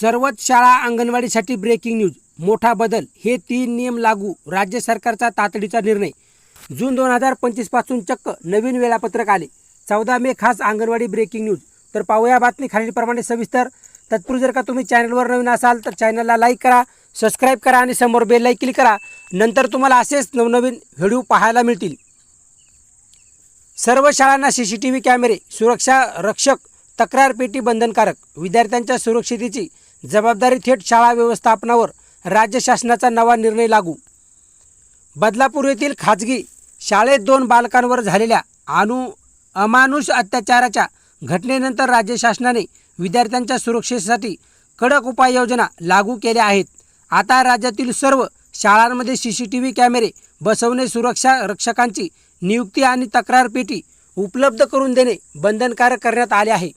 सर्वच शाळा अंगणवाडीसाठी breaking news मोठा बदल. हे तीन नियम लागू. राज्य सरकारचा तातडीचा निर्णय. जून दोन हजार पंचवीसपासून चक्क नवीन वेळापत्रक आले. चौदा मे खास अंगणवाडी ब्रेकिंग न्यूज तर पाहूया बातमी खालीलप्रमाणे सविस्तर. तत्पूर्वी जर का तुम्ही चॅनलवर नवीन असाल तर चॅनलला लाईक करा सबस्क्राईब करा आणि समोर बेल क्लिक करा. नंतर तुम्हाला असेच नवनवीन व्हिडिओ पाहायला मिळतील. सर्व शाळांना सी सी टी व्ही कॅमेरे सुरक्षा रक्षक तक्रार पेटी बंधनकारक. विद्यार्थ्यांच्या सुरक्षितेची जबाबदारी थेट शाळा व्यवस्थापनावर राज्य शासनाचा नवा निर्णय लागू. बदलापूर येथील खाजगी शाळेत दोन बालकांवर झालेल्या अनु अमानुष अत्याचाराच्या घटनेनंतर राज्य शासनाने विद्यार्थ्यांच्या सुरक्षेसाठी कडक उपाययोजना लागू केल्या आहेत. आता राज्यातील सर्व शाळांमध्ये सी सी टी व्ही कॅमेरे बसवणे सुरक्षा रक्षकांची नियुक्ती आणि तक्रार पेटी उपलब्ध करून देणे बंधनकारक करण्यात आले आहे.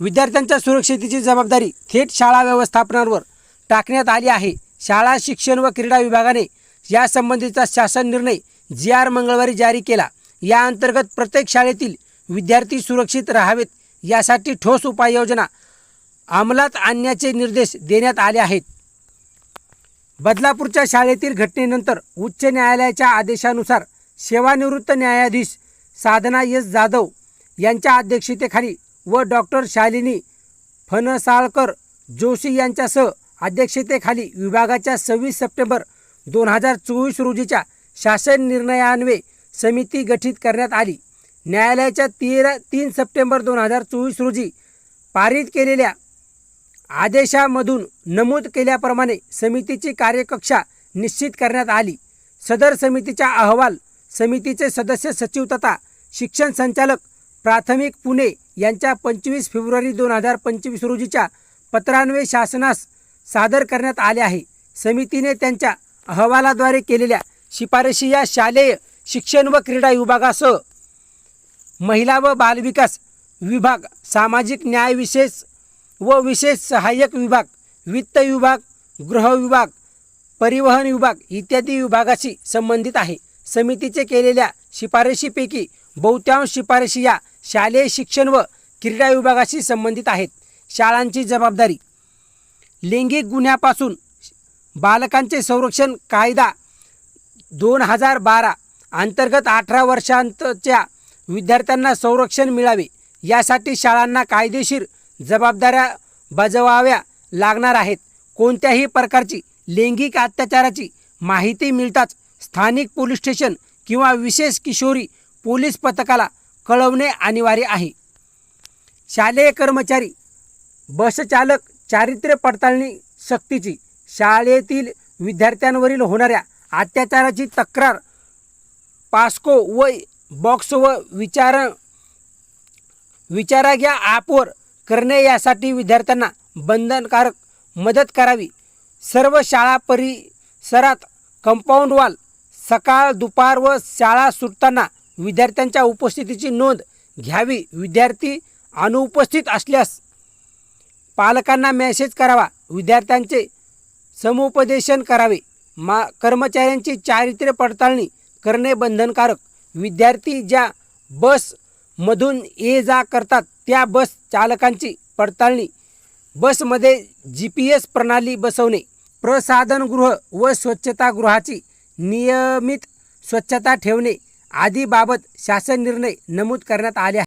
विद्यार्थ्यांच्या सुरक्षितेची जबाबदारी थेट शाळा व्यवस्थापनावर टाकण्यात आली आहे. शाळा शिक्षण व क्रीडा विभागाने यासंबंधीचा शासन निर्णय जी आर मंगळवारी जारी केला. या अंतर्गत प्रत्येक शाळेतील विद्यार्थी सुरक्षित राहावेत यासाठी ठोस उपाययोजना अंमलात आणण्याचे निर्देश देण्यात आले आहेत. बदलापूरच्या शाळेतील घटनेनंतर उच्च न्यायालयाच्या आदेशानुसार सेवानिवृत्त न्यायाधीश साधना एस जाधव यांच्या अध्यक्षतेखाली व डॉक्टर शालिनी फणसाळकर जोशी यांच्यासह अध्यक्षतेखाली विभागाच्या सव्वीस सप्टेंबर दोन हजार चोवीस रोजीच्या शासन निर्णयान्वये समिती गठीत करण्यात आली. न्यायालयाच्या तेरा तीन सप्टेंबर दोन हजार चोवीस रोजी पारित केलेल्या आदेशामधून नमूद केल्याप्रमाणे समितीची कार्यकक्षा निश्चित करण्यात आली. सदर समितीचा अहवाल समितीचे सदस्य सचिव तथा शिक्षण संचालक प्राथमिक पुणे यांच्या पंचवीस फेब्रुवारी दोन हजार पंचवीस रोजीच्या पत्रान्वये शासनास सादर करण्यात आले आहे. समितीने त्यांच्या अहवालाद्वारे केलेल्या शिफारशी या शालेय शिक्षण व क्रीडा विभागासह महिला व बालविकास विभाग सामाजिक न्याय विशेष व विशेष सहाय्यक विभाग वित्त विभाग गृह विभाग परिवहन विभाग इत्यादी विभागाशी संबंधित आहे. समितीचे केलेल्या शिफारशीपैकी बहुतांश शिफारशी या शालेय शिक्षण व क्रीडा विभागाशी संबंधित आहेत. शाळांची जबाबदारी. लैंगिक गुन्ह्यापासून बालकांचे संरक्षण कायदा दोन हजार बारा अंतर्गत अठरा वर्षांतच्या विद्यार्थ्यांना संरक्षण मिळावे यासाठी शाळांना कायदेशीर जबाबदाऱ्या बजावाव्या लागणार आहेत. कोणत्याही प्रकारची लैंगिक अत्याचाराची माहिती मिळताच स्थानिक पोलीस स्टेशन किंवा विशेष किशोरी पोलीस पथकाला कळवणे अनिवार्य आहे. शालेय कर्मचारी बसचालक चारित्र्य पडताळणी सक्तीची शाळेतील विद्यार्थ्यांवरील होणाऱ्या अत्याचाराची तक्रार पास्को व बॉक्स व विचार विचारा घ्या ॲपवर करणे यासाठी विद्यार्थ्यांना बंधनकारक मदत करावी. सर्व शाळा परिसरात कंपाऊंड वॉल सकाळ दुपार व शाळा सुटताना विद्यार्थ्यांच्या उपस्थितीची नोंद घ्यावी. विद्यार्थी अनुपस्थित असल्यास पालकांना मेसेज करावा. विद्यार्थ्यांचे समुपदेशन करावे. मा कर्मचाऱ्यांची चारित्र्य पडताळणी करणे बंधनकारक. विद्यार्थी ज्या बसमधून ये जा करतात त्या बस चालकांची पडताळणी. बसमध्ये जी पी एस प्रणाली बसवणे. प्रसाधनगृह व स्वच्छतागृहाची नियमित स्वच्छता ठेवणे. आदीबाबत शासन निर्णय नमूद करण्यात आले